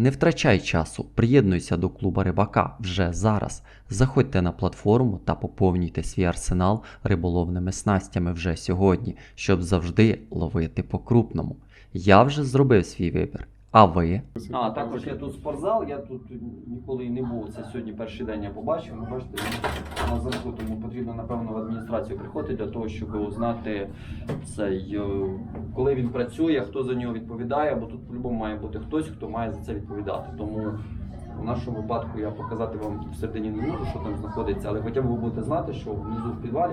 Не втрачай часу, приєднуйся до клуба рибака вже зараз. Заходьте на платформу та поповнюйте свій арсенал риболовними снастями вже сьогодні, щоб завжди ловити по крупному. Я вже зробив свій вибір. А ви? А, також є тут спортзал, я тут ніколи і не був. Це сьогодні перший день я побачив. Ви бачите, на замку, тому потрібно, напевно, в адміністрацію приходити для того, щоб узнати цей, е, коли він працює, хто за нього відповідає, бо тут по-любому має бути хтось, хто має за це відповідати. Тому в нашому випадку я показати вам всередині не можу, що там знаходиться, але хоча б ви будете знати, що внизу в підвалі